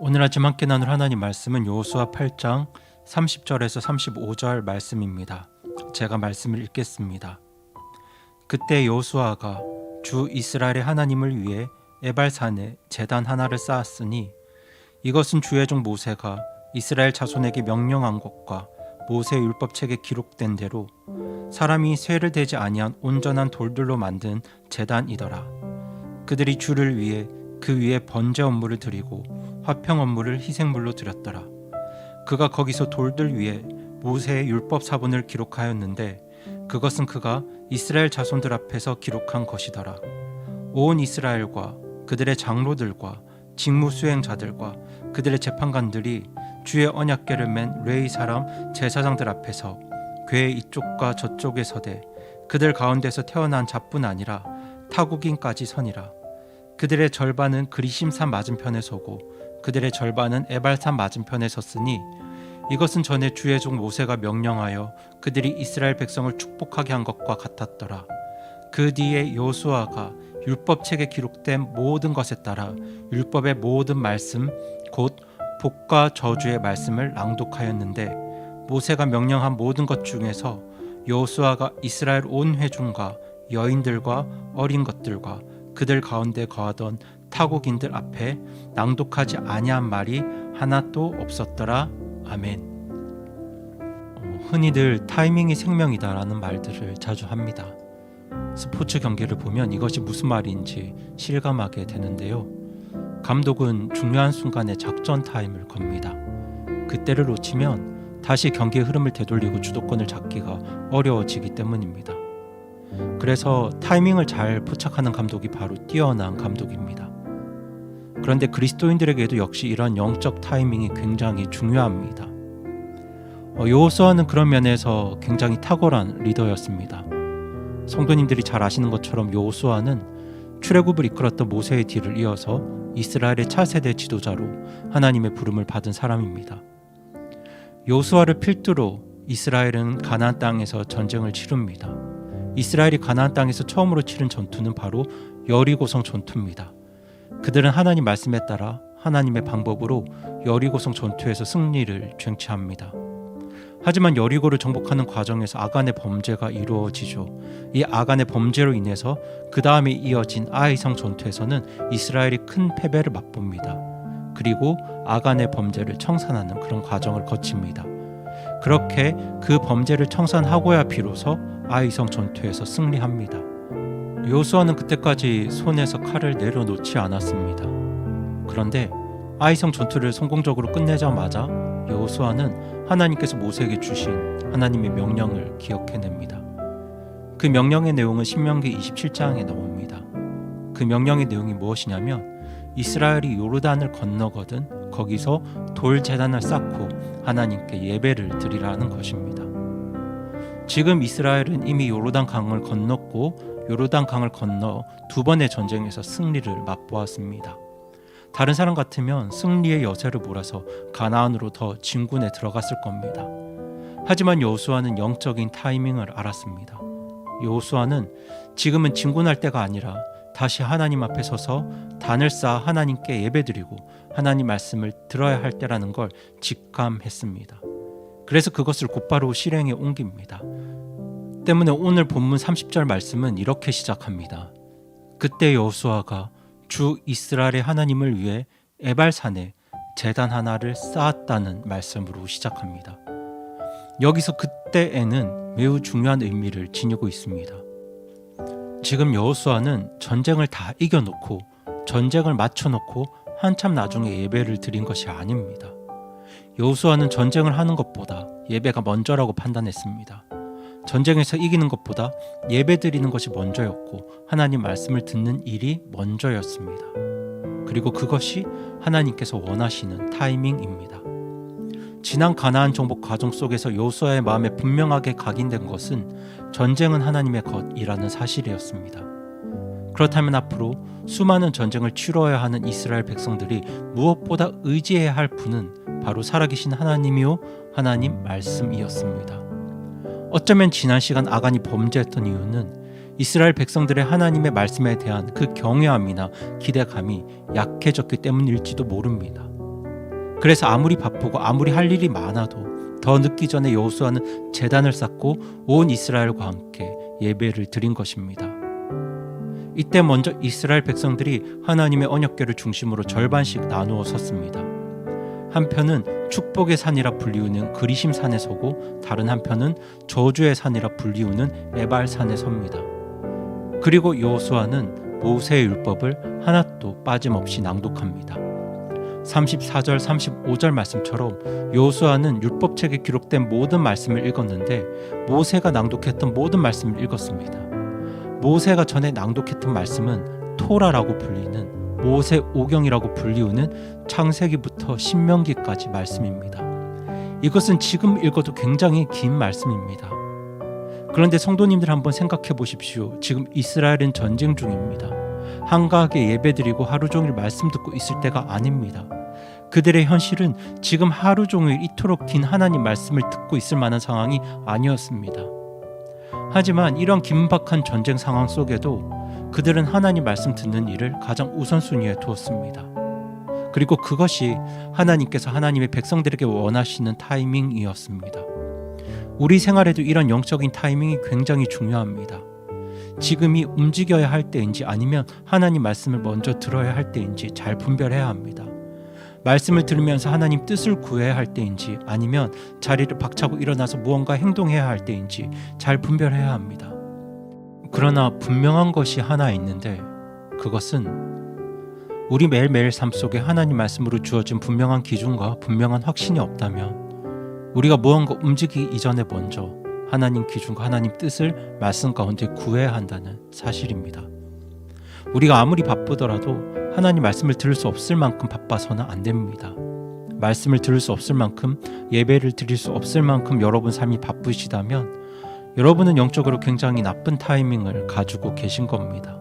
오늘 아침 함께 나눌 하나님 말씀은 여호수아 8장 30절에서 35절 말씀입니다. 제가 말씀을 읽겠습니다. 그때 여호수아가 주 이스라엘의 하나님을 위해 에발산에 제단 하나를 쌓았으니 이것은 주의 종 모세가 이스라엘 자손에게 명령한 것과 모세의 율법책에 기록된 대로 사람이 쇠를 대지 아니한 온전한 돌들로 만든 제단이더라. 그들이 주를 위해 그 위에 번제 업무를 드리고 화평 업무를 희생물로 드렸더라. 그가 거기서 돌들 위에 모세의 율법 사본을 기록하였는데 그것은 그가 이스라엘 자손들 앞에서 기록한 것이더라. 온 이스라엘과 그들의 장로들과 직무 수행자들과 그들의 재판관들이 주의 언약궤를 맨 레이 사람 제사장들 앞에서 궤 이쪽과 저쪽에 서되 그들 가운데서 태어난 자뿐 아니라 타국인까지 서니라. 그들의 절반은 그리심산 맞은편에 서고 그들의 절반은 에발산 맞은편에 섰으니 이것은 전에 주의 종 모세가 명령하여 그들이 이스라엘 백성을 축복하게 한 것과 같았더라. 그 뒤에 여호수아가 율법책에 기록된 모든 것에 따라 율법의 모든 말씀 곧 복과 저주의 말씀을 낭독하였는데 모세가 명령한 모든 것 중에서 여호수아가 이스라엘 온 회중과 여인들과 어린 것들과 그들 가운데 거하던 타국인들 앞에 낭독하지 아니한 말이 하나도 없었더라. 아멘. 어, 흔히들 타이밍이 생명이다라는 말들을 자주 합니다. 스포츠 경기를 보면 이것이 무슨 말인지 실감하게 되는데요. 감독은 중요한 순간에 작전 타임을 겁니다. 그때를 놓치면 다시 경기의 흐름을 되돌리고 주도권을 잡기가 어려워지기 때문입니다. 그래서 타이밍을 잘 포착하는 감독이 바로 뛰어난 감독입니다. 그런데 그리스도인들에게도 역시 이런 영적 타이밍이 굉장히 중요합니다. 어, 여호수아는 그런 면에서 굉장히 탁월한 리더였습니다. 성도님들이 잘 아시는 것처럼 여호수아는 출애굽을 이끌었던 모세의 뒤를 이어서 이스라엘의 차세대 지도자로 하나님의 부름을 받은 사람입니다. 여호수아를 필두로 이스라엘은 가나안 땅에서 전쟁을 치릅니다. 이스라엘이 가나안 땅에서 처음으로 치른 전투는 바로 여리고성 전투입니다. 그들은 하나님 말씀에 따라 하나님의 방법으로 여리고성 전투에서 승리를 쟁취합니다. 하지만 여리고를 정복하는 과정에서 아간의 범죄가 이루어지죠. 이 아간의 범죄로 인해서 그 다음에 이어진 아이성 전투에서는 이스라엘이 큰 패배를 맛봅니다. 그리고 아간의 범죄를 청산하는 그런 과정을 거칩니다. 그렇게 그 범죄를 청산하고야 비로소 아이성 전투에서 승리합니다. 요수아는 그때까지 손에서 칼을 내려놓지 않았습니다. 그런데 아이성 전투를 성공적으로 끝내자마자 여호수아는 하나님께서 모세에게 주신 하나님의 명령을 기억해냅니다. 그 명령의 내용은 신명기 27장에 나옵니다. 그 명령의 내용이 무엇이냐면 이스라엘이 요르단을 건너거든 거기서 돌 제단을 쌓고 하나님께 예배를 드리라는 것입니다. 지금 이스라엘은 이미 요르단 강을 건넜고 요르단 강을 건너 두 번의 전쟁에서 승리를 맛보았습니다. 다른 사람 같으면 승리의 여세를 몰아서 가나안으로 더 진군에 들어갔을 겁니다. 하지만 여호수아는 영적인 타이밍을 알았습니다. 여호수아는 지금은 진군할 때가 아니라 다시 하나님 앞에 서서 단을 쌓아 하나님께 예배드리고 하나님 말씀을 들어야 할 때라는 걸 직감했습니다. 그래서 그것을 곧바로 실행에 옮깁니다. 때문에 오늘 본문 30절 말씀은 이렇게 시작합니다. 그때 여호수아가 주 이스라엘의 하나님을 위해 에발산에 제단 하나를 쌓았다는 말씀으로 시작합니다. 여기서 그때에는 매우 중요한 의미를 지니고 있습니다. 지금 여호수아는 전쟁을 다 이겨놓고 전쟁을 마쳐놓고 한참 나중에 예배를 드린 것이 아닙니다. 여호수아는 전쟁을 하는 것보다 예배가 먼저라고 판단했습니다. 전쟁에서 이기는 것보다 예배 드리는 것이 먼저였고 하나님 말씀을 듣는 일이 먼저였습니다. 그리고 그것이 하나님께서 원하시는 타이밍입니다. 지난 가나안 정복 과정 속에서 여호수아의 마음에 분명하게 각인된 것은 전쟁은 하나님의 것이라는 사실이었습니다. 그렇다면 앞으로 수많은 전쟁을 치러야 하는 이스라엘 백성들이 무엇보다 의지해야 할 분은 바로 살아계신 하나님이요 하나님 말씀이었습니다. 어쩌면 지난 시간 아간이 범죄했던 이유는 이스라엘 백성들의 하나님의 말씀에 대한 그 경외함이나 기대감이 약해졌기 때문일지도 모릅니다. 그래서 아무리 바쁘고 아무리 할 일이 많아도 더 늦기 전에 여호수아는 제단을 쌓고 온 이스라엘과 함께 예배를 드린 것입니다. 이때 먼저 이스라엘 백성들이 하나님의 언약궤를 중심으로 절반씩 나누어 섰습니다. 한편은 축복의 산이라 불리우는 그리심 산에 서고 다른 한편은 저주의 산이라 불리우는 에발 산에 섭니다. 그리고 여호수아는 모세의 율법을 하나도 빠짐없이 낭독합니다. 34절 35절 말씀처럼 여호수아는 율법책에 기록된 모든 말씀을 읽었는데 모세가 낭독했던 모든 말씀을 읽었습니다. 모세가 전에 낭독했던 말씀은 토라라고 불리는 모세 오경이라고 불리우는 창세기부터 신명기까지 말씀입니다. 이것은 지금 읽어도 굉장히 긴 말씀입니다. 그런데 성도님들 한번 생각해 보십시오. 지금 이스라엘은 전쟁 중입니다. 한가하게 예배드리고 하루 종일 말씀 듣고 있을 때가 아닙니다. 그들의 현실은 지금 하루 종일 이토록 긴 하나님 말씀을 듣고 있을 만한 상황이 아니었습니다. 하지만 이런 긴박한 전쟁 상황 속에도 그들은 하나님 말씀 듣는 일을 가장 우선순위에 두었습니다. 그리고 그것이 하나님께서 하나님의 백성들에게 원하시는 타이밍이었습니다. 우리 생활에도 이런 영적인 타이밍이 굉장히 중요합니다. 지금이 움직여야 할 때인지 아니면 하나님 말씀을 먼저 들어야 할 때인지 잘 분별해야 합니다. 말씀을 들으면서 하나님 뜻을 구해야 할 때인지 아니면 자리를 박차고 일어나서 무언가 행동해야 할 때인지 잘 분별해야 합니다. 그러나 분명한 것이 하나 있는데 그것은 우리 매일매일 삶 속에 하나님 말씀으로 주어진 분명한 기준과 분명한 확신이 없다면 우리가 무언가 움직이기 이전에 먼저 하나님 기준과 하나님 뜻을 말씀 가운데 구해야 한다는 사실입니다. 우리가 아무리 바쁘더라도 하나님 말씀을 들을 수 없을 만큼 바빠서는 안 됩니다. 말씀을 들을 수 없을 만큼 예배를 드릴 수 없을 만큼 여러분 삶이 바쁘시다면 여러분은 영적으로 굉장히 나쁜 타이밍을 가지고 계신 겁니다.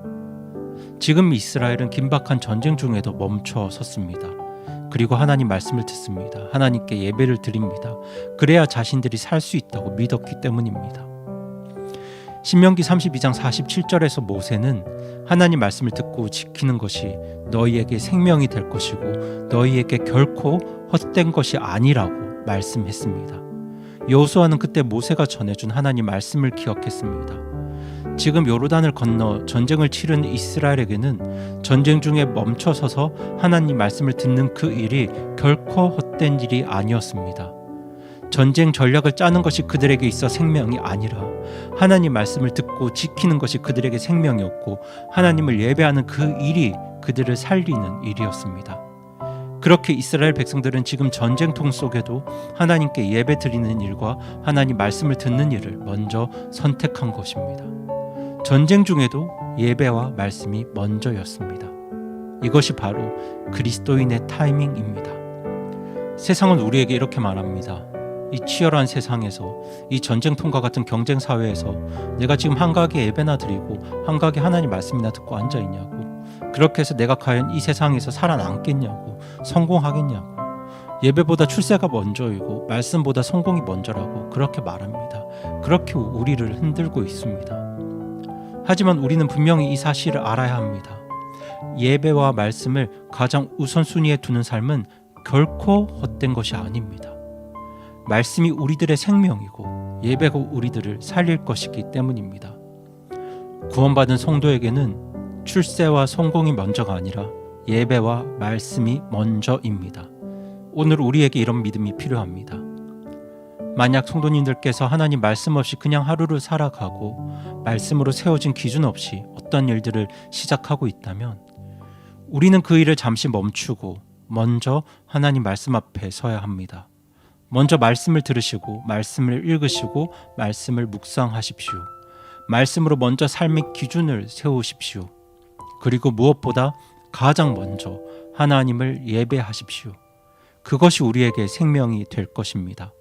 지금 이스라엘은 긴박한 전쟁 중에도 멈춰 섰습니다. 그리고 하나님 말씀을 듣습니다. 하나님께 예배를 드립니다. 그래야 자신들이 살 수 있다고 믿었기 때문입니다. 신명기 32장 47절에서 모세는 하나님 말씀을 듣고 지키는 것이 너희에게 생명이 될 것이고 너희에게 결코 헛된 것이 아니라고 말씀했습니다. 여호수아는 그때 모세가 전해준 하나님 말씀을 기억했습니다. 지금 요르단을 건너 전쟁을 치르는 이스라엘에게는 전쟁 중에 멈춰서서 하나님 말씀을 듣는 그 일이 결코 헛된 일이 아니었습니다. 전쟁 전략을 짜는 것이 그들에게 있어 생명이 아니라 하나님 말씀을 듣고 지키는 것이 그들에게 생명이었고 하나님을 예배하는 그 일이 그들을 살리는 일이었습니다. 그렇게 이스라엘 백성들은 지금 전쟁통 속에도 하나님께 예배 드리는 일과 하나님 말씀을 듣는 일을 먼저 선택한 것입니다. 전쟁 중에도 예배와 말씀이 먼저였습니다. 이것이 바로 그리스도인의 타이밍입니다. 세상은 우리에게 이렇게 말합니다. 이 치열한 세상에서 이 전쟁통과 같은 경쟁 사회에서 내가 지금 한가하게 예배나 드리고 한가하게 하나님 말씀이나 듣고 앉아 있냐고 그렇게 해서 내가 과연 이 세상에서 살아남겠냐고 성공하겠냐고 예배보다 출세가 먼저이고 말씀보다 성공이 먼저라고 그렇게 말합니다. 그렇게 우리를 흔들고 있습니다. 하지만 우리는 분명히 이 사실을 알아야 합니다. 예배와 말씀을 가장 우선순위에 두는 삶은 결코 헛된 것이 아닙니다. 말씀이 우리들의 생명이고 예배가 우리들을 살릴 것이기 때문입니다. 구원받은 성도에게는 출세와 성공이 먼저가 아니라 예배와 말씀이 먼저입니다. 오늘 우리에게 이런 믿음이 필요합니다. 만약 성도님들께서 하나님 말씀 없이 그냥 하루를 살아가고 말씀으로 세워진 기준 없이 어떤 일들을 시작하고 있다면 우리는 그 일을 잠시 멈추고 먼저 하나님 말씀 앞에 서야 합니다. 먼저 말씀을 들으시고 말씀을 읽으시고 말씀을 묵상하십시오. 말씀으로 먼저 삶의 기준을 세우십시오. 그리고 무엇보다 가장 먼저 하나님을 예배하십시오. 그것이 우리에게 생명이 될 것입니다.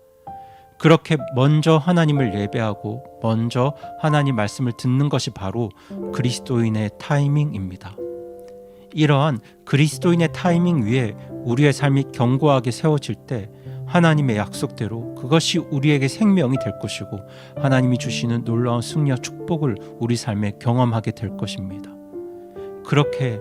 그렇게 먼저 하나님을 예배하고 먼저 하나님 말씀을 듣는 것이 바로 그리스도인의 타이밍입니다. 이러한 그리스도인의 타이밍 위에 우리의 삶이 견고하게 세워질 때 하나님의 약속대로 그것이 우리에게 생명이 될 것이고 하나님이 주시는 놀라운 승리와 축복을 우리 삶에 경험하게 될 것입니다. 그렇게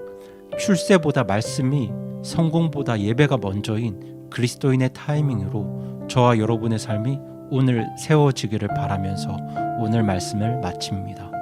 출세보다 말씀이 성공보다 예배가 먼저인 그리스도인의 타이밍으로 저와 여러분의 삶이 오늘 세워지기를 바라면서 오늘 말씀을 마칩니다.